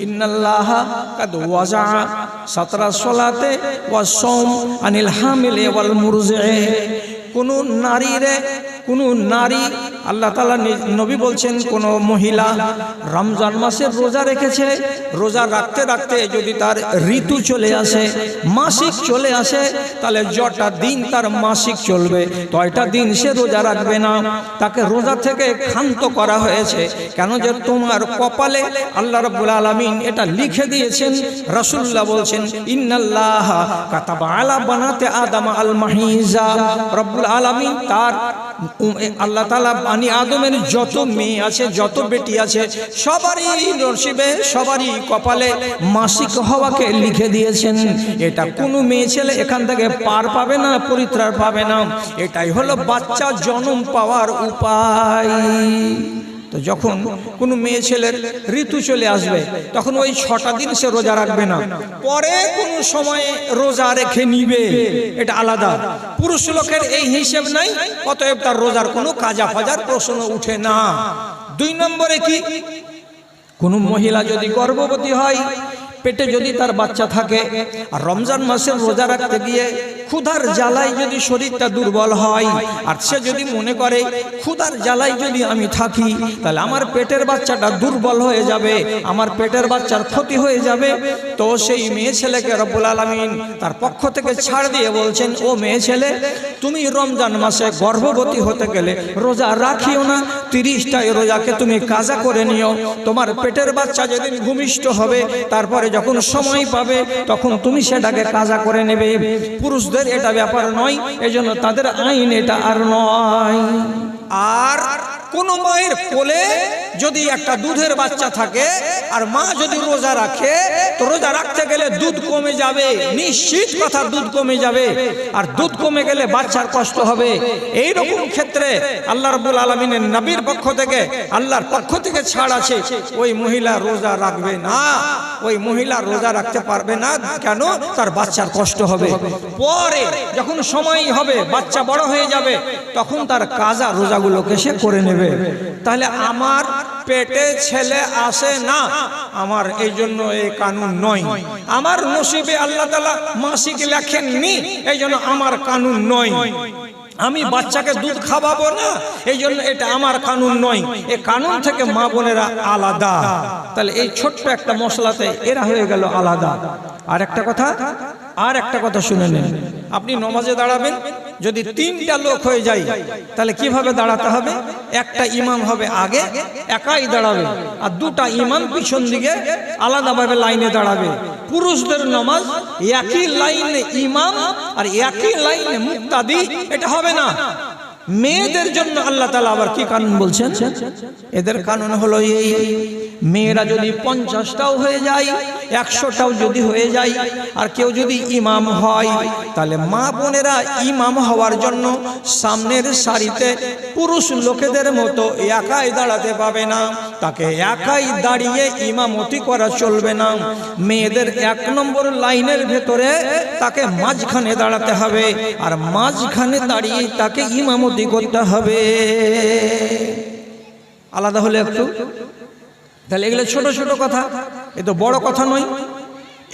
ইন্নাল্লাহ কাদ ওয়াজা সাতরা কোন কোন নারী আল্লাহ তালা নবী বলছেন, কোন মহিলা রমজান মাসের রোজা রেখেছে, রোজা রাখতে রাখতে যদি তার ঋতু চলে আসে, মাসিক চলে আসে, তাহলে যটা দিন তার মাসিক চলবে, তয়টা দিন সে রোজা রাখবে না। তাকে রোজা থেকে ক্ষান্ত করা হয়েছে। কেন যে তোমার কপালে আল্লাহ রব্বুল আলমিন এটা লিখে দিয়েছেন রসুল্লাহ বলছেন, ইন্নাল্লাহ কাতাবা আলা বানাতে আদাম আল মাহিজা রব্বুল আলমিন তার আল্লাহ তালা বানি আদমের যত মেয়ে আছে, যত বেটি আছে, সবারই নসিবে সবারই কপালে মাসিক হওয়াকে লিখে দিয়েছেন। এটা কোনো মেয়ে ছেলে এখান থেকে পার পাবে না, পরিত্রাণ পাবে না। এটাই হলো বাচ্চা জন্ম পাওয়ার উপায়। তো যখন কোনো মেয়ে ছেলের ঋতু চলে আসবে, তখন ওই ছটা দিন সে রোজা রাখবে না। পরে কোনো সময়ে রোজা রেখে নিবে। এটা আলাদা। পুরুষ লোকের এই হিসেব নাই, অতএব তার রোজার কোনো কাজা ফাজার প্রশ্ন উঠে না। দুই নম্বরে কি? কোনো মহিলা যদি গর্ভবতী হয় পেটে যদি তার বাচ্চা থাকে, আর রমজান মাসের রোজা রাখতে গিয়ে ক্ষুধার জ্বালায় যদি শরীরটা দুর্বল হয়, আর সে যদি মনে করে, ক্ষুধার জ্বালায় যদি আমি থাকি, তাহলে আমার পেটের বাচ্চাটা দুর্বল হয়ে যাবে, আমার পেটের বাচ্চার ক্ষতি হয়ে যাবে। তো সেই মেয়ে ছেলেকে রব্বুল আলমিন তার পক্ষ থেকে ছাড় দিয়ে বলছেন, ও মেয়ে ছেলে, তুমি রমজান মাসে গর্ভবতী হতে গেলে রোজা রাখিও না, তিরিশটায় রোজাকে তুমি কাজা করে নিও। তোমার পেটের বাচ্চা যেদিন ভূমিষ্ঠ হবে, তারপরে যখন সময় পাবে, তখন তুমি সেটাকে কাজা করে নেবে। পুরুষদের এটা ব্যাপার নয়, এজন্য তাদের আইন এটা আর নয়। আর কোন মায়ের কোলে যদি একটা দুধের বাচ্চা থাকে, আর মা যদি রোজা রাখে, তো রোজা রাখতে গেলে দুধ কমে যাবে। নিশ্চিত কথা, দুধ কমে যাবে। আর দুধ কমে গেলে বাচ্চার কষ্ট হবে। এই রকম ক্ষেত্রে আল্লাহ রাব্বুল আলামিনের নবীর পক্ষ থেকে, আল্লাহর পক্ষ থেকে ছাড় আছে। ওই মহিলা রোজা রাখবে না। ওই মহিলা রোজা রাখতে পারবে না। কেন? তার বাচ্চার কষ্ট হবে। পরে যখন সময় হবে, বাচ্চা বড় হয়ে যাবে, তখন তার কাজা রোজাগুলোকে সে করে নেবে। তাহলে আমার পেটে ছেলে আসে না। আমার এই জন্য এই কানুন নয়। আমার নসিবে আল্লাহ তালা মাসিক লেখেননি, এই জন্য আমার কানুন নয়। আমি বাচ্চাকে দুধ খাওয়াবো না, এই জন্য এটা আমার কানুন নয়। এ কানুন থেকে মা বোনেরা আলাদা। তাহলে এই ছোট্ট একটা মশলাতে এরা হয়ে গেল আলাদা। আর একটা কথা আর একটা কথা শুনে নেন। আপনি নমাজে দাঁড়াবেন যদি তিনটা লোক হয়ে যায় তাহলে কীভাবে দাঁড়াতে হবে? একটা ইমাম হবে আগে একাই দাঁড়াবে। আর দুটা ইমাম পিছন দিকে আলাদাভাবে লাইনে দাঁড়াবে। পুরুষদের নমাজ একই লাইনে ইমাম আর একই লাইনে মুক্তাদি এটা হবে না। মেয়েদের জন্য আল্লাহ তালা আবার কি কানুন বলছেন? এদের কানুন হলো এই মেয়েরা যদি পঞ্চাশটাও হয়ে যায় একশোটাও যদি হয়ে যায়, আর কেউ যদি ইমাম হয়, তাহলে মা বোনেরা ইমাম হওয়ার জন্য সামনের সারিতে পুরুষ লোকেদের মতো একাই দাঁড়াতে পাবে না। তাকে একাই দাঁড়িয়ে ইমামতি করা চলবে না। মেয়েদের এক নম্বর লাইনের ভেতরে তাকে মাঝখানে দাঁড়াতে হবে, আর মাঝখানে দাঁড়িয়ে তাকে ইমামতি করতে হবে। আলাদা হলে একটু তাহলে এগুলো ছোট ছোট কথা। এ তো বড় কথা নয়।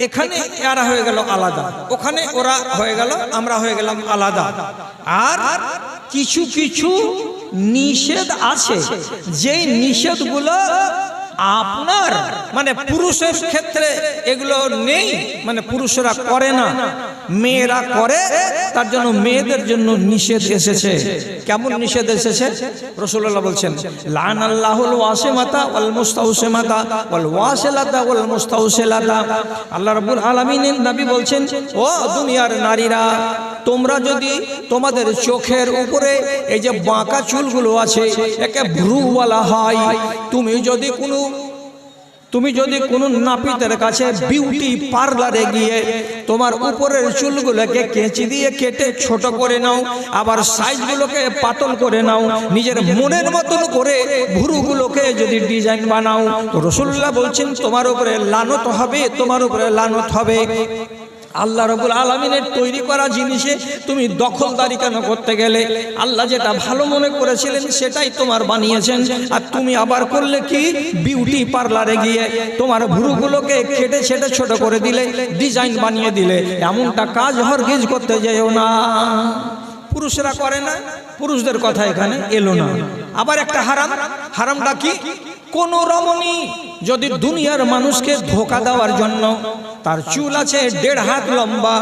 এখানে এরা হয়ে গেল আলাদা। ওখানে ওরা হয়ে গেল আমরা হয়ে গেলাম আলাদা। আর কিছু কিছু নিষেধ আছে যেই নিষেধগুলো আপনার মানে পুরুষের ক্ষেত্রে এগুলো নেই মানে পুরুষরা করে না। মেয়েরা করে, তার জন্য মেয়েদের জন্য নিষেধ এসেছে। কেমন নিষেধ এসেছে? রসুল্লাহ বলছেন লান আল্লাহুল ওয়াসিমাতা ওয়াল মুস্তাউসিমাতা ওয়াল ওয়াসিলাতা ওয়াল মুস্তাউসিলাতা। আল্লাহ রাব্বুল আলামিনের নবী বলছেন, ও দুনিয়ার নারীরা, তোমরা যদি তোমাদের চোখের উপরে এই যে বাঁকা চুলগুলো আছে, একে ভ্রু বলা হয়, তুমি যদি কোনো তুমি যদি কোনো নাপিতের কাছে বিউটি পার্লারে গিয়ে তোমার উপরের চুলগুলোকে কেঁচি দিয়ে কেটে ছোট করে নাও, আবার সাইজগুলোকে পাতল করে নাও, নিজের মনের মতন করে ভুরুগুলোকে যদি ডিজাইন বানাও। রসুল্লাহ বলছেন, তোমার উপরে লানত হবে, তোমার উপরে লানত হবে। আল্লাহ রবুল আলমিনের তৈরি করা জিনিসে তুমি দখলদারি কেন করতে গেলে? আল্লাহ যেটা ভালো মনে করেছিলেন সেটাই তোমার বানিয়েছেন। আর তুমি আবার করলে কি? বিউটি পার্লারে গিয়ে তোমার ভুরুগুলোকে কেটে ছেটে ছোট করে দিলে, ডিজাইন বানিয়ে দিলে। এমনটা কাজ হর হরগিজ করতে যেও না। পুরুষরা করে না, পুরুষদের কথা এখানে এলো না। আবার একটা হারাম। হারামটা কি? কোন রমণী যদি দুনিয়ার মানুষকে ধোকা দেওয়ার জন্য তার চুল আছে দেড় হাত লম্বা,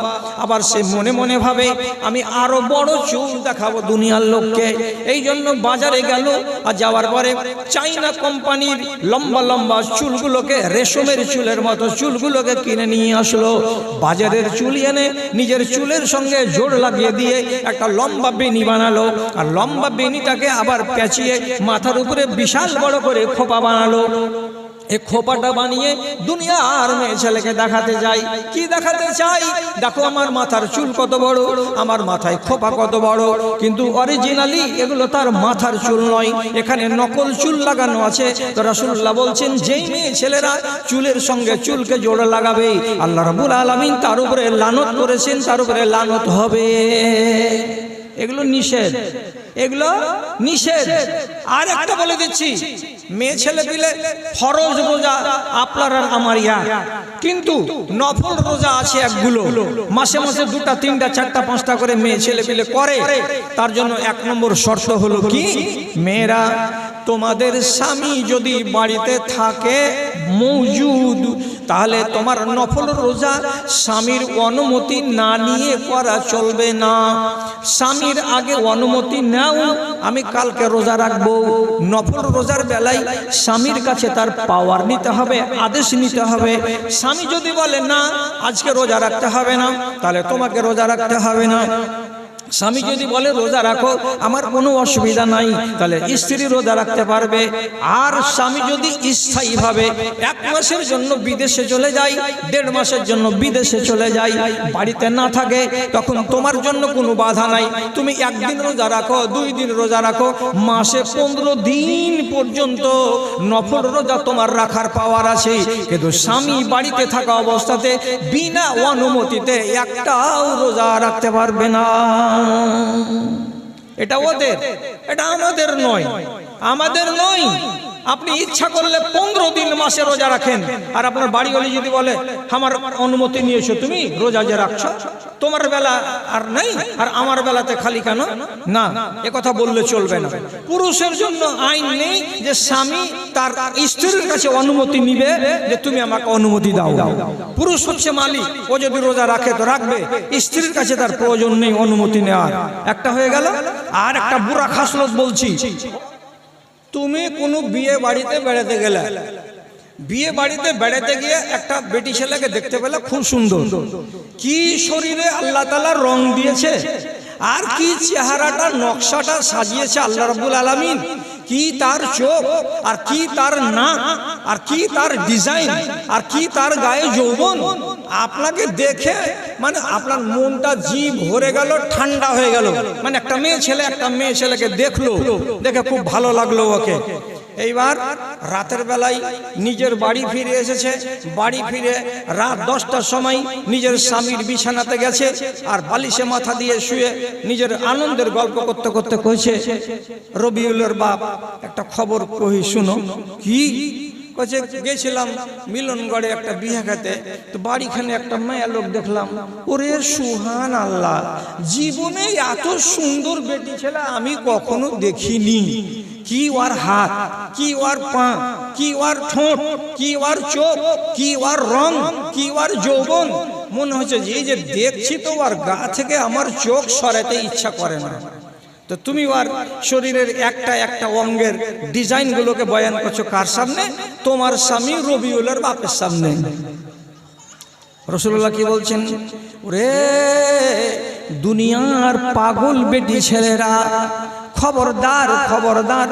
আবার সে মনে মনে ভাবে, আমি আরও বড় চুল দেখাবো দুনিয়ার লোককে। এই জন্য বাজারে গেল, আর যাওয়ার পরে চাইনা কোম্পানির লম্বা লম্বা চুলগুলোকে, রেশমের চুলের মতো চুলগুলোকে কিনে নিয়ে আসলো। বাজারের চুল এনে নিজের চুলের সঙ্গে জোর লাগিয়ে দিয়ে একটা লম্বা বেনি বানালো, আর লম্বা বেনিটাকে আবার পেঁচিয়ে মাথার উপরে বিশাল বড় করে খোপা বানালো। খোপাটা বানিয়ে দুনিয়া আর মেয়ে ছেলেকে দেখাতে যাই। কি দেখাতে চাই? দেখো আমার মাথার চুল কত বড়, আমার মাথায় খোপা কত বড়। কিন্তু অরিজিনালি এগুলো তার মাথার চুল নয়, এখানে নকল চুল লাগানো আছে। তো রাসূলুল্লাহ বলছেন, যেই মেয়ে ছেলেরা চুলের সঙ্গে চুলকে জোড়া লাগাবে, আল্লাহ রাব্বুল আলামিন তার উপরে লানত করেছেন, তার উপরে লানত হবে। এগুলো নিষেধ। এগুলো নিষেধ। আর একটা বলে দিচ্ছি মেয়ে ছেলে দিলে ফরজ রোজা আপনার আর আমার ইয়া। কিন্তু নফল রোজা আছে একগুলো। মাসে মাসে দুটা, তিনটা, চারটা, পাঁচটা করে মেয়ে ছেলে পিলে করে। তার জন্য এক নম্বর শর্ত হলো কি? মেয়েরা তোমাদের স্বামী যদি বাড়িতে থাকে মৌজুদ, তাহলে তোমার নফল রোজা স্বামীর অনুমতি না নিয়ে করা চলবে না। স্বামীর আগে অনুমতি নাও, আমি কালকে রোজা রাখব। নফল রোজার বেলায় স্বামীর কাছে তার পাওয়ার নিতে হবে, আদেশ নিতে হবে। স্বামী যদি বলে, না, আজকে রোজা রাখতে হবে না, তাহলে তোমাকে রোজা রাখতে হবে না। স্বামী যদি বলে, রোজা রাখো, আমার কোনো অসুবিধা নাই। তাহলে স্ত্রী রোজা রাখতে পারবে। আর স্বামী যদি স্থায়ীভাবে এক মাসের জন্য বিদেশে চলে যায়, দেড় মাসের জন্য বিদেশে চলে যায়, বাড়িতে না থাকে, তখন তোমার জন্য কোনো বাধা নাই। তুমি একদিন রোজা রাখো, দুই দিন রোজা রাখো, মাসে পনেরো দিন পর্যন্ত নফল রোজা তোমার রাখার পাওয়ার আছে। কিন্তু স্বামী বাড়িতে থাকা অবস্থাতে বিনা অনুমতিতে একটাও রোজা রাখতে পারবে না। এটা ওদের এটা আমাদের নয় আমাদের নয়। আপনি ইচ্ছা করলে পনেরো দিন মাসে রোজা রাখেন। আর আপনার বাড়ি যদি বলে, আমার অনুমতি নিয়েছো তুমি, রোজা যে রাখছো, তোমার বেলা আর নেই, আর আমার বেলাতে খালি কেন? না কথা বললে চলবে না। পুরুষের জন্য আইন নেই যে স্বামী তার স্ত্রীর কাছে অনুমতি নিবে যে তুমি আমাকে অনুমতি দাও। পুরুষ হচ্ছে মালিক, ও যদি রোজা রাখে তো রাখবে, স্ত্রীর কাছে তার প্রয়োজন নেই অনুমতি নেওয়ার। একটা হয়ে গেল। আর একটা বুড়া খাসলত বলছি তুমি কোনো বিয়ে বাড়িতে বেড়াতে গেলে। বিয়ে বাড়িতে বেড়াতে গিয়ে একটা বেটি ছেলেকে দেখতে পেলে খুব সুন্দর। কি শরীরে আল্লাহ তালা রং দিয়েছে, আর কি চেহারাটা, নকশাটা সাজিয়েছে আল্লাহ রাব্বুল আলামিন। কি তার চোখ, আর কি তার নাক, আর কি তার ডিজাইন, আর কি তার গায়ে যৌবন। আপনাকে দেখে মানে আপনার মনটা জি ভরে গেল, ঠান্ডা হয়ে গেল। মানে একটা মেয়ে ছেলে, একটা মেয়ে ছেলেকে দেখল, দেখে খুব ভালো লাগল ওকে। এইবার রাতের বেলায় নিজের বাড়ি ফিরে এসেছে। বাড়ি ফিরে রাত দশটার সময় নিজের স্বামীর বিছানাতে গেছে আর বালিশে মাথা দিয়ে শুয়ে নিজের আনন্দের গল্প করতে করতে কইছে, রবিউলের বাপ, একটা খবর কহি শুনো। কি? কছে গেছিলাম, মিলনগড়ে একটা বিয়ে খেতে। তো বাড়িখানে একটা মায়া লোক দেখলাম, ওরে সুহান আল্লাহ, জীবনে এত সুন্দর বেটি ছেলে আমি কখনো দেখিনি। কি ওর হাত, কি ওর পা, কি ওর ঠোঁট, কি ওর চোখ, কি ওর রং, কি ওর যৌবন। মনে হচ্ছে যে যে দেখছি তো ওর গা থেকে আমার চোখ সরাতে ইচ্ছা করে না। তো তুমি আর শরীরের একটা একটা অঙ্গের ডিজাইনগুলোকে বয়ান করছ কার সামনে? তোমার স্বামী রবিউলের বাপের সামনে। রসুল্লাহ কি বলছেন? ওরে, দুনিয়ার পাগল বেটি ছেলেরা খবরদার খবরদার।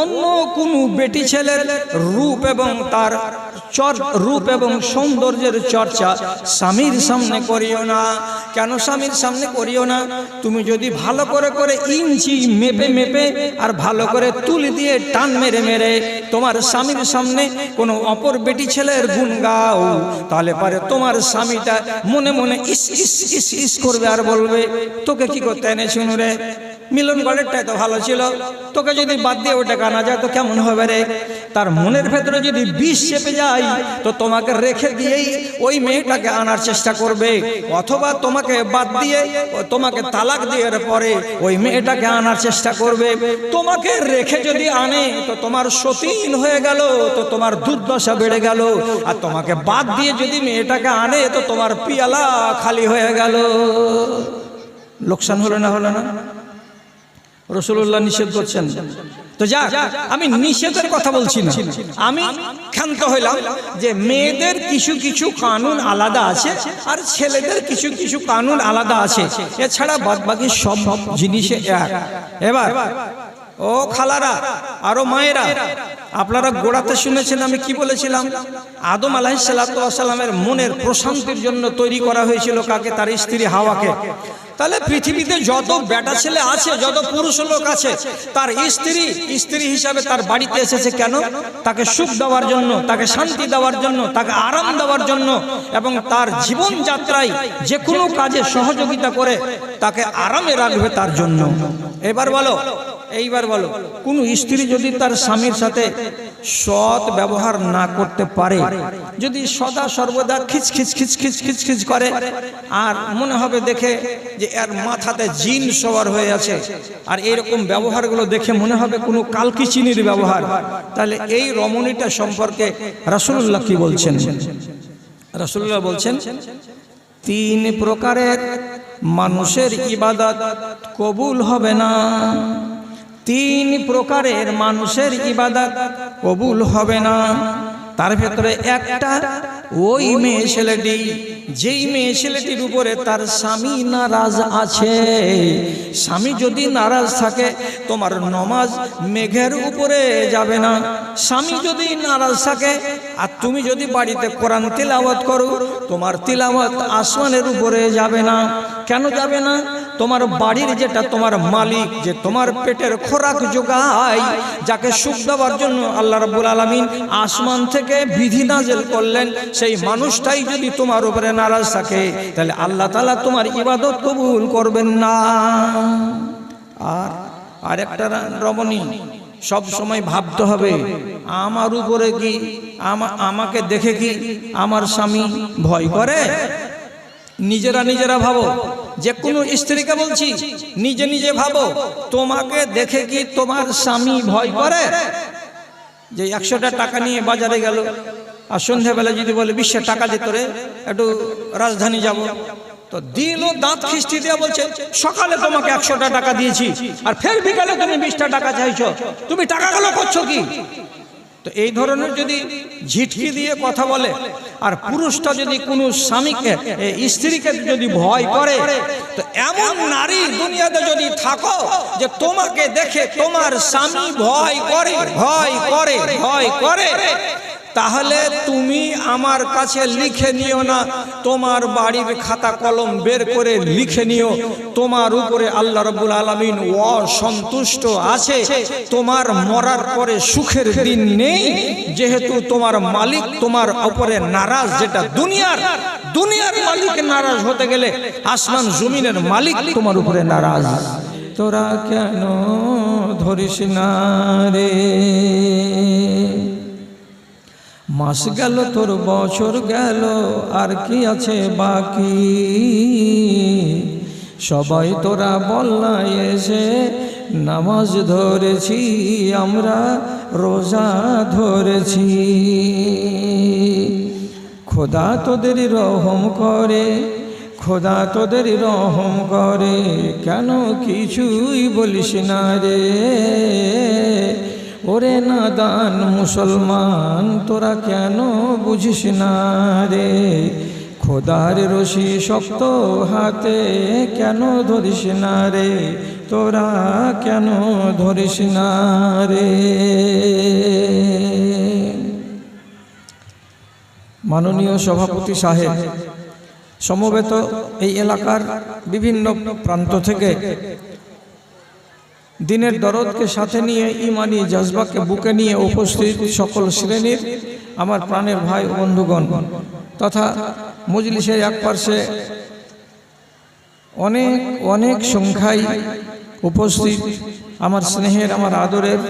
অন্য কোনো বেটি ছেলের রূপ এবং তার রূপ এবং সৌন্দর্যের চর্চা স্বামীর সামনে করিও না। কেন স্বামীর সামনে করিও না? তুমি যদি ভালো করে করে ইঞ্চি মেপে মেপে আর ভালো করে তুলি দিয়ে টান মেরে মেরে তোমার স্বামীর সামনে কোনো অপর বেটি ছেলের গুণ গাও, তাহলে পারে তোমার স্বামীটা মনে মনে ইস ইস ইস ইস করবে আর বলবে, তোকে কি করতে এনে শুনু রে মিলন গড়েরটাই তো ভালো ছিল। তোকে যদি বাদ দিয়ে ওটা কানা যায়, তো কেমন হবে রে? তার মনের ভেতরে যদি বিষ চেপে যায়, তো তোমাকে রেখে দিয়েই ওই মেয়েটাকে আনার চেষ্টা করবে। অথবা তোমাকে বাদ দিয়ে তোমাকে তালাক দিয়ে পরে ওই মেয়েটাকে আনার চেষ্টা করবে। তোমাকে রেখে যদি আনে, তো তোমার সতীন হয়ে গেল, তো তোমার দুর্দশা বেড়ে গেল। আর তোমাকে বাদ দিয়ে যদি মেয়েটাকে আনে, তো তোমার পিয়ালা খালি হয়ে গেল। লোকসান হলো না হলো না? রসুল্লাহ নিষেধ করছেন। তো যাক, আমি নিষেধের কথা বলছি না। আমি ক্ষান্ত হইলাম যে মেয়েদের কিছু কিছু কানুন আলাদা আছে আর ছেলেদের কিছু কিছু কানুন আলাদা আছে। এছাড়া বাদ বাকি সব জিনিসে এক। এবার, ও খালারা, আরও মায়েরা, আপনারা গোড়াতে শুনেছেন আমি কি বলেছিলাম? আদম আলাহিসাল্লামের মনের প্রশান্তির জন্য তৈরি করা হয়েছিল কাকে? তার স্ত্রী হাওয়াকে। তাহলে পৃথিবীতে যত বেটা ছেলে আছে, যত পুরুষ লোক আছে, তার স্ত্রী স্ত্রী হিসাবে তার বাড়িতে এসেছে কেন? তাকে সুখ দেওয়ার জন্য, তাকে শান্তি দেওয়ার জন্য, তাকে আরাম দেওয়ার জন্য এবং তার জীবন যাত্রায় যে কোনো কাজে সহযোগিতা করে তাকে আরামে রাখবে তার জন্য। এবার বলো এইবার বলো, কোন স্ত্রী যদি তার স্বামীর সাথে সৎ ব্যবহার না করতে পারে, যদি সদা সর্বদা খিচ খিচ খিচ খিচ খিচ খিচ করে, আর মনে হবে দেখে যে এর মাথাতে জিন সবার হয়ে আছে, আর এইরকম ব্যবহারগুলো দেখে মনে হবে কোনো কালকি চিনির ব্যবহার, তাহলে এই রমণীটা সম্পর্কে রাসূলুল্লাহ কি বলছেন? রাসূলুল্লাহ বলছেন, তিন প্রকারের মানুষের ইবাদত কবুল হবে না। তিন প্রকারের মানুষের ইবাদত কবুল হবে না। তার ভেতরে একটা ওই মেয়ে ছেলেটি, যেই মেয়ে ছেলেটির উপরে তার স্বামী নারাজ আছে। স্বামী যদি নারাজ থাকে, তোমার নমাজ মেঘের উপরে যাবে না। স্বামী যদি নারাজ থাকে, আর তুমি যদি বাড়িতে কোরআন তিলাওয়াত করো, তোমার তিলাওয়াত আসমানের উপরে যাবে না। কেন যাবে না? তোমার বাড়ির যেটা তোমার মালিক, যে তোমার পেটের খোরাক যোগায়, যাকে সুখ দেওয়ার জন্য আল্লাহ রাব্বুল আলামিন আসমান থেকে বিধি নাজেল করলেন, সেই মানুষটাই যদি তোমার উপরে নারাজ থাকে, তাহলে আল্লাহ তালা তোমার ইবাদত কবুল করবেন না। আর আরেকটা রমণী, সব সময় ভাবতে হবে, আমার উপরে কি, আমা- আমাকে দেখে কি আমার স্বামী ভয় করে? নিজেরা নিজেরা ভাবো যে কোনো স্ত্রীকে বলছি, নিজে নিজে ভাবো, তোমাকে দেখে কি তোমার স্বামী ভয় করে? যে একশোটা টাকা নিয়ে বাজারে গেল, আর সন্ধ্যাবেলা যদি বলে বিশ্বে টাকা দিত রে একটু রাজধানী যাব। তো ও দাঁত খিস্তি দিয়ে বলছে, সকালে তোমাকে একশোটা টাকা দিয়েছি, আর ফের বিকালে তুমি বিশটা টাকা চাইছো। তুমি টাকাগুলো করছ কি? তো এই ধরনের যদি ঝিটকি দিয়ে কথা বলে, আর পুরুষটা যদি কোনো স্বামীকে স্ত্রীকে যদি ভয় করে, তো এমন নারী দুনিয়াতে যদি থাকো যে তোমাকে দেখে তোমার স্বামী ভয় করে ভয় করে ভয় করে তাহলে তুমি আমার কাছে লিখে নিও না। তোমার বাড়ির খাতা কলম বের করে লিখে নিও। তোমার উপরে আল্লাহ রব্বুল আলমিন অসন্তুষ্ট আছে। তোমার মরার পরে সুখের দিন নেই। যেহেতু তোমার মালিক তোমার উপরে নারাজ যেটা দুনিয়ার। দুনিয়ার। মালিক নারাজ হতে গেলে আসমান জমিনের মালিক তোমার উপরে নারাজ। তোরা কেন ধরিস না রে? মাস গেল, তোর বছর গেল, আর কি আছে বাকি? সবাই তোরা বল্লা এসে নামাজ ধরেছি, আমরা রোজা ধরেছি। খোদা তোদের রহম করে, খোদা তোদের রহম করে, কেন কিছুই বলিস না রে? ওরে নাদান মুসলমান, তোরা কেন বুঝিস না রে? খোদার রশি শক্ত হাতে কেন ধরিস না রে? তোরা কেন ধরিস না রে? মাননীয় সভাপতি সাহেব, সমবেত এই এলাকার বিভিন্ন প্রান্ত থেকে দিনের দরদকে সাথে নিয়ে ইমানি জজবাকে বুকে নিয়ে উপস্থিত সকল শ্রেণির আমার প্রাণের ভাই বন্ধুগণ, তথা মজলিসের এক পার্শ্বে অনেক অনেক সংখ্যায় উপস্থিত আমার স্নেহের, আমার আদরের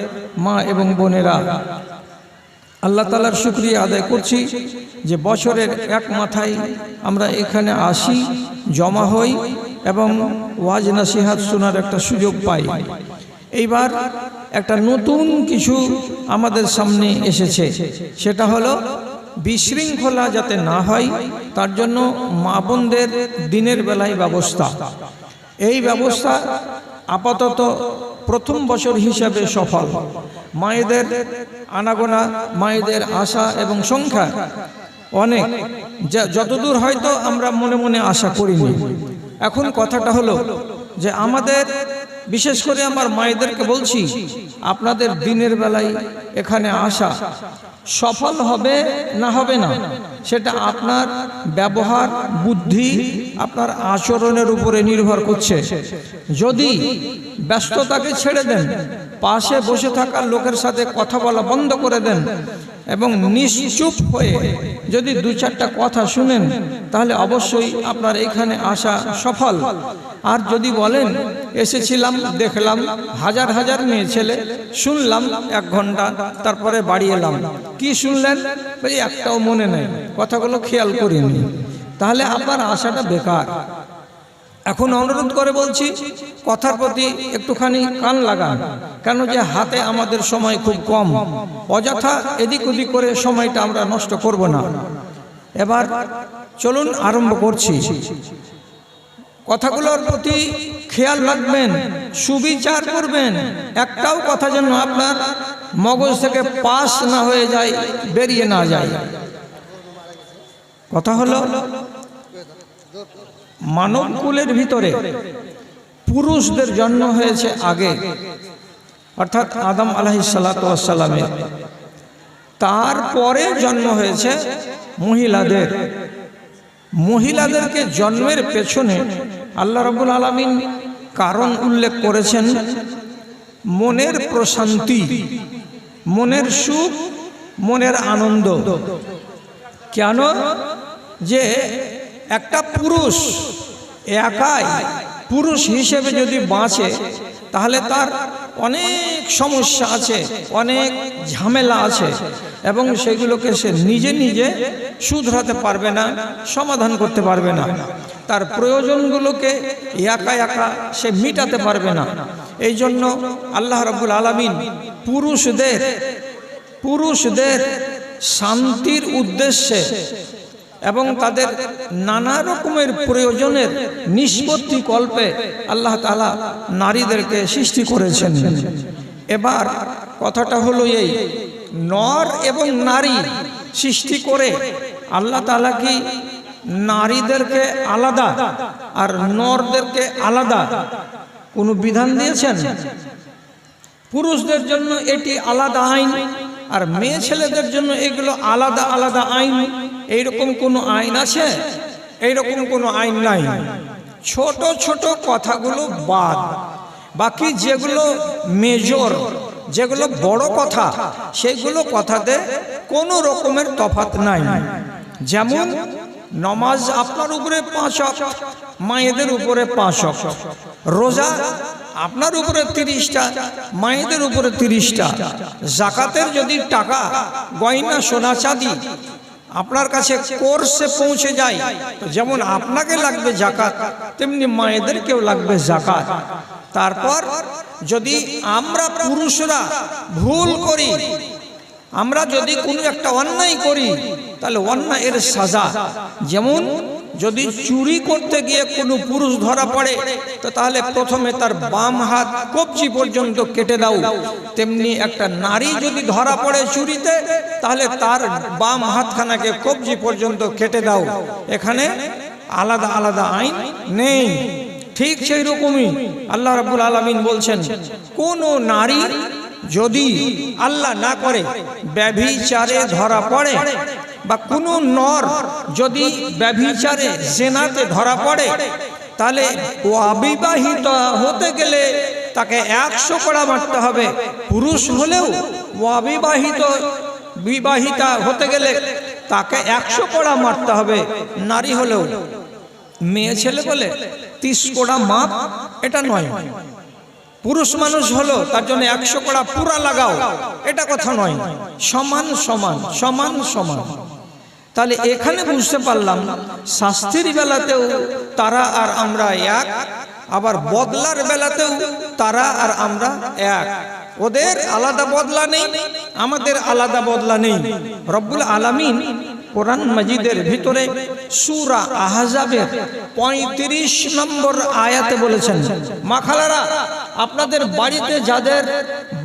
মা এবং বোনেরা। আল্লাহ তালার শুক্রিয়া আদায় করছি যে বছরের এক মাথায় আমরা এখানে আসি, জমা হই এবং ওয়াজ নাসিহাত শোনার একটা সুযোগ পাই। এইবার একটা নতুন কিছু আমাদের সামনে এসেছে। সেটা হলো বিশৃঙ্খলা যাতে না হয়, তার জন্য মা বোনদের দিনের বেলায় ব্যবস্থা। এই ব্যবস্থা আপাতত প্রথম বছর হিসাবে সফল। মায়েদের আনাগোনা, মায়েদের আশা এবং সংখ্যা অনেক। যতদূর হয়তো আমরা মনে মনে আশা করিনি। এখন কথাটা হলো যে আমাদের বিশেষ করে আমার মায়েদেরকে বলছি, আপনাদের দিনের বেলায় এখানে আসা সফল হবে না হবে না, সেটা আপনার ব্যবহার, বুদ্ধি আপনার আচরণের উপরে নির্ভর করছে। যদি ব্যস্ততাকে ছেড়ে দেন, পাশে বসে থাকা লোকের সাথে কথা বলা বন্ধ করে দেন এবং নিশ্চুপ হয়ে যদি দু চারটা কথা শুনেন, তাহলে অবশ্যই আপনার এখানে আসা সফল। আর যদি বলেন, এসেছিলাম, দেখলাম, হাজার হাজার মেয়ে ছেলে, শুনলাম এক ঘণ্টা, তারপরে বাড়ি এলাম। কি শুনলেন? একটাও মনে নেই, কথাগুলো খেয়াল করিনি। তাহলে আপনার আশাটা বেকার। এখন অনুরোধ করে বলছি, কথার প্রতি একটুখানি কান লাগান কেন যে হাতে আমাদের সময় খুব কম। অযথা এদিক ওদিক করে সময়টা আমরা নষ্ট করব না। এবার চলুন আরম্ভ করছি। কথাগুলোর প্রতি খেয়াল রাখবেন, সুবিচার করবেন। একটাও কথা যেন আপনার মগজ থেকে পাস না হয়ে যায়, বেরিয়ে না যায়। কথা হলো মানব কুলের ভিতরে পুরুষদের জন্ম হয়েছে আগে। অর্থাৎ আদম আলাহি সালাতামের তারপরে জন্ম হয়েছে মহিলাদের। মহিলাদেরকে জন্মের পেছনে আল্লাহ রবুল আলমিন কারণ উল্লেখ করেছেন মনের প্রশান্তি, মনের সুখ, মনের আনন্দ। কেন? যে একটা পুরুষ একাই পুরুষ হিসেবে যদি বাঁচে, তাহলে তার অনেক সমস্যা আছে, অনেক ঝামেলা আছে এবং সেগুলোকে সে নিজে নিজে শুধরাতে পারবে না, সমাধান করতে পারবে না। তার প্রয়োজনগুলোকে একা একা সে মিটাতে পারবে না। এই জন্য আল্লাহ রাবুল আলমিন পুরুষদের পুরুষদের শান্তির উদ্দেশ্যে এবং তাদের নানা রকমের প্রয়োজনের নিষ্পত্তি কল্পে আল্লাহ তালা নারীদেরকে সৃষ্টি করেছেন। এবার কথাটা হলো এই নর এবং নারী সৃষ্টি করে আল্লাহ তালা কি নারীদেরকে আলাদা আর নরদেরকে আলাদা কোনো বিধান দিয়েছেন। পুরুষদের জন্য এটি আলাদা আইন আর মেয়ে ছেলেদের জন্য এগুলো আলাদা আলাদা আইন। এইরকম কোনো আইন আছে? এইরকম কোনো আইন নাই। ছোট ছোট কথাগুলো বাদ। বাকি যেগুলো মেজর, যেগুলো বড় কথা সেগুলো কথাতে কোনো রকমের তফাত নাই। যেমন নমাজ আপনার উপরে পাঁচ মায়েদের উপরে পাঁচ। রোজা আপনার উপরে তিরিশটা, মায়েদের উপরে তিরিশটা জাকাতের যদি টাকা, গয়না, সোনা, চাঁদি আপনার কাছে কোর্সে পৌঁছে যায় যেমন আপনাকে লাগবে জাকাত, তেমনি মায়েদেরকেও লাগবে জাকাত তারপর যদি আমরা পুরুষরা ভুল করি আমরা যদি কোনো একটা অন্যায় করি, তাহলে অন্যায়ের সাজা। যেমন যদি চুরি করতে গিয়ে কোনো পুরুষ ধরা পড়ে, তো তাহলে প্রথমে তার বাম হাত কবজি পর্যন্ত কেটে দাও। তেমনি একটা নারী যদি ধরা পড়ে চুরিতে, তাহলে তার বাম হাতখানাকে কবজি পর্যন্ত কেটে দাও। এখানে আলাদা আলাদা আইন নেই। ঠিক সেই রকমই আল্লাহ রাব্বুল আলামিন বলছেন, কোনো নারী যদি আল্লাহ না করে, ব্যভিচারে ধরা পড়ে বা কোনো নর যদি ব্যভিচারে জেনাতে ধরা পড়ে, তাহলে ও অবিবাহিত হতে গেলে তাকে একশো কড়া মারতে হবে। পুরুষ হলেও ও অবিবাহিত, বিবাহিতা হতে গেলে তাকে একশো কড়া মারতে হবে। নারী হলেও। মেয়ে ছেলে বলে তিস কোড়া মাপ, এটা নয়। পুরুষ মানুষ হলো, তার জন্য একশো কোড়া পুরা লাগাও। এটা কথা নয়। সমান সমান সমান সমান। তাহলে এখানে বুঝতে পারলাম, শাস্তির বেলাতেও তারা আর আমরা এক, আবার বদলার বেলাতেও তারা আর আমরা এক। ওদের আলাদা বদলা নেই, আমাদের আলাদা বদলা নেই। রব্বুল আলামিন কোরআন মজিদের ভিতরে সুরা আহজাবের পঁয়ত্রিশ নম্বর আয়াতে বলেছেন মাখালারা আপনাদের বাড়িতে যাদের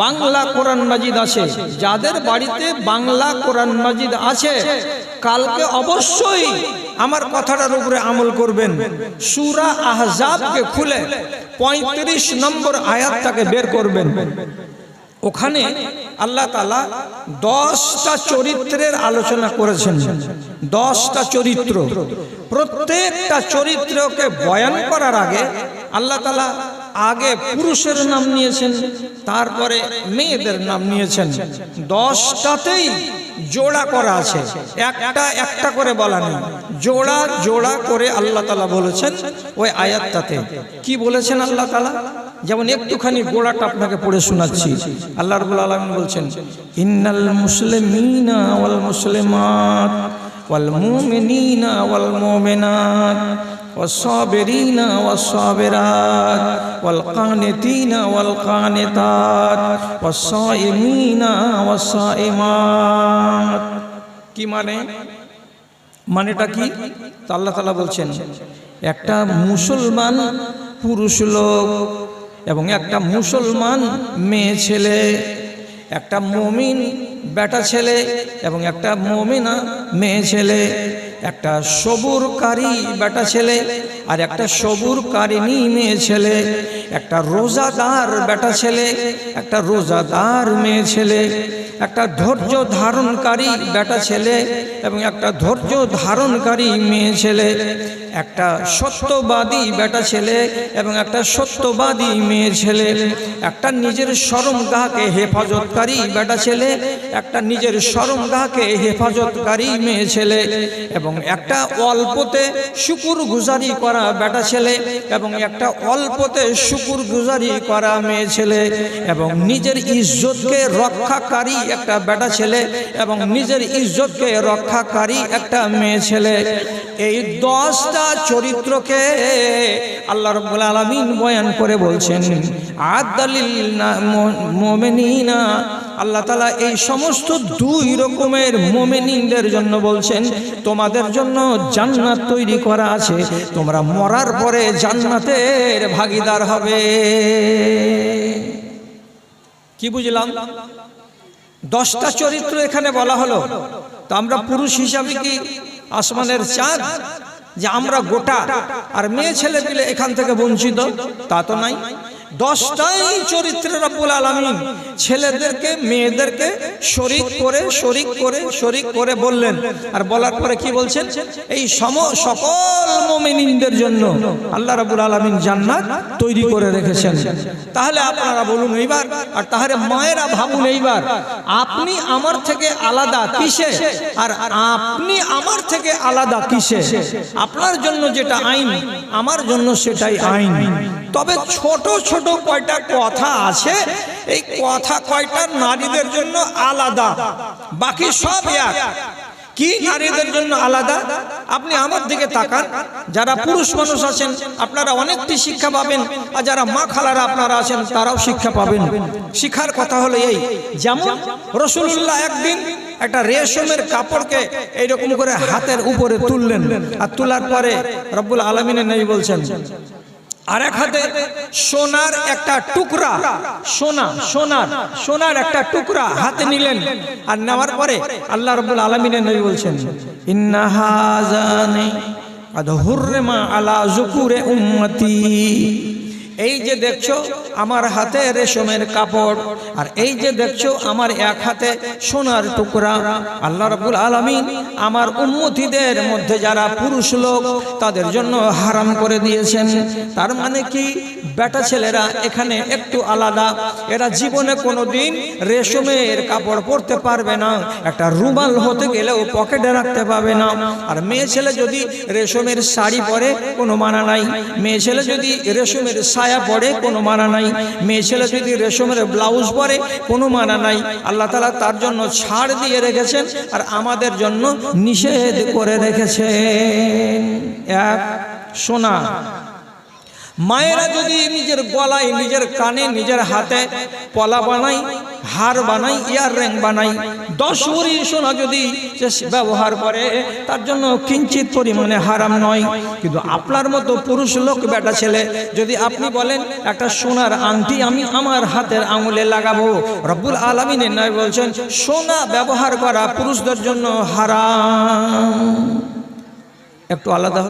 বাংলা কোরআন মাজিদ আছে যাদের বাড়িতে বাংলা কোরআন মাজিদ আছে কালকে অবশ্যই আমার কথাটার উপরে আমল করবেন। সুরা আহজাবকে খুলে পঁয়ত্রিশ নম্বর আয়াতটাকে বের করবেন। ওখানে আল্লাহ তালা দশটা চরিত্রের আলোচনা করেছেন, দশটা চরিত্র। প্রত্যেকটা চরিত্রকে বয়ান করার আগে আল্লাহ তালা আগে পুরুষের নাম নিয়েছেন, তারপরে মেয়েদের নাম নিয়েছেন। দশটাতেই জোড়া করা আছে। একটা একটা করে বলা নেই। জোড়া জোড়া করে আল্লাহ তালা বলেছেন ওই আয়াতটাতে। কি বলেছেন আল্লাহ তালা? যেমন একটুখানি গোড়াটা আপনাকে পড়ে শোনাচ্ছি। আল্লাহ রবুল আলমিন বলছেন, ইন্নাল মুসলিমিনা ওয়াল মুসলিমাত, ওয়াল মুমিনিনা ওয়াল মুমিনাত। والصابرين والصابرات والقانتين والقانتات والصائمين والصائمات কি মানে মানেটা কি তা আল্লাহ তালা বলছেন একটা মুসলমান পুরুষ লোক এবং একটা মুসলমান মেয়ে ছেলে একটা মমিন বেটা ছেলে এবং একটা মমিনা মেয়ে ছেলে একটা সবুরকারী বেটা ছেলে আর একটা সবুরকারিনী মেয়ে ছেলে। একটা রোজাদার বেটা ছেলে, একটা রোজাদার মেয়ে ছেলে। একটা ধৈর্য ধারণকারী বেটা ছেলে এবং একটা ধৈর্য ধারণকারী মেয়ে ছেলে। একটা সত্যবাদী বেটা ছেলে এবং একটা সত্যবাদী মেয়ে ছেলে। একটা নিজের সরমগাহকে হেফাজতকারী বেটা ছেলে, একটা নিজের সরমগাহকে হেফাজতকারী মেয়ে ছেলে এবং একটা অল্পতে শুকুর গুজারি করা বেটা ছেলে এবং একটা অল্পতে শুকুর গুজারি করা মেয়ে ছেলে এবং নিজের ইজ্জতকে রক্ষাকারী একটা বেটা ছেলে এবং নিজের ইজ্জতকে রক্ষাকারী একটা মেয়ে ছেলে। এই দশটা চরিত্রকে আল্লাহ রব্বুল আলমিন বয়ান করে বলছেন, আদালিল মোমেনিনা। আল্লাহ তালা এই সমস্ত দুই রকমের মোমেনিনদের জন্য বলছেন, তোমাদের জন্য জান্নাত তৈরি করা আছে, তোমরা মরার পরে জান্নাতের ভাগিদার হবে। কি বুঝলাম? দশটা চরিত্র এখানে বলা হলো। তো আমরা পুরুষ হিসাবে কি আসমানের চাঁদ? যে আমরা গোটা আর মেয়ে ছেলে পেলে এখান থেকে বঞ্চিত তা তো নাই। দশটাই চরিত্র রব্বুল আলমিন। ছেলেদেরকে, মেয়েদেরকে শরিক করে শরিক করে শরিক করে বললেন। আর বলার পরে কি বলছেন? এই সম, সকল মোমিনদের জন্য আল্লাহ রাবুল আলমিন জান্নাত তৈরি করে রেখেছেন। তাহলে আপনারা বলুন এইবার, আর তাহলে মায়েরা ভাবুন এইবার, আপনি আমার থেকে আলাদা কিসে? আর আপনি আমার থেকে আলাদা কিসে? আপনার জন্য যেটা আইন, আমার জন্য সেটাই আইন। তবে ছোট ছোট কয়টা কথা আছে, এই কথা কয়টা নারীদের জন্য আলাদা? বাকি সব এক। কি নারীদের জন্য আলাদা? আপনি আমার দিকে তাকান। যারা পুরুষ মানুষ আছেন, আপনারা অনেকটি শিক্ষা পাবেন, আর যারা মা খালারা আপনারা আছেন, তারাও শিক্ষা পাবেন। শিক্ষার কথা হলো এই, যেমন রসুল্লাহ একদিন একটা রেশমের কাপড়কে এইরকম করে হাতের উপরে তুললেন, আর তোলার পরে রব্বুল আলমিনের নেই বলছেন আর এক হাতে সোনার একটা টুকরা। সোনা, সোনার সোনার একটা টুকরা হাতে নিলেন। আর নেওয়ার পরে আল্লাহ রব্বুল আলমিনের নবী বলছেন ইন্নাহাজানি আলা জুকুরে উম্মতি। এই যে দেখছ, আমার হাতে রেশমের কাপড়, আর এই যে দেখছ, আমার এক হাতে সোনার টুকরা। আল্লাহ রাব্বুল আলামিন আমার উম্মতিদের মধ্যে যারা পুরুষ লোক, তাদের জন্য হারাম করে দিয়েছেন। তার মানে কি? বেটা ছেলেরা এখানে একটু আলাদা। এরা জীবনে কোনোদিন রেশমের কাপড় পরতে পারবে না। একটা রুমাল হতে গেলেও পকেটে রাখতে পারবে না। আর মেয়ে ছেলে যদি রেশমের শাড়ি পরে, কোনো মানা নাই। মেয়ে ছেলে যদি রেশমের ছায়া পরে কোনো মানা নাই। মেয়ে ছেলে যদি রেশমের ব্লাউজ পরে, কোনো মানা নাই। আল্লাহ তালা তার জন্য ছাড় দিয়ে রেখেছেন আর আমাদের জন্য নিষেধ করে রেখেছেন। এক সোনা মায়েরা যদি নিজের গলায়, নিজের কানে, নিজের হাতে পলা বানাই হার বানাই ইয়ার র্যাং বানাই দশ ভরি সোনা যদি ব্যবহার করে, তার জন্য কিঞ্চিত পরিমাণে হারাম নয়। কিন্তু আপনার মতো পুরুষ লোক, বেটা ছেলে, যদি আপনি বলেন, একটা সোনার আংটি আমি আমার হাতের আঙুলে লাগাবো। রব্বুল আলমিনের নয় বলছেন, সোনা ব্যবহার করা পুরুষদের জন্য হারাম। একটু আলাদা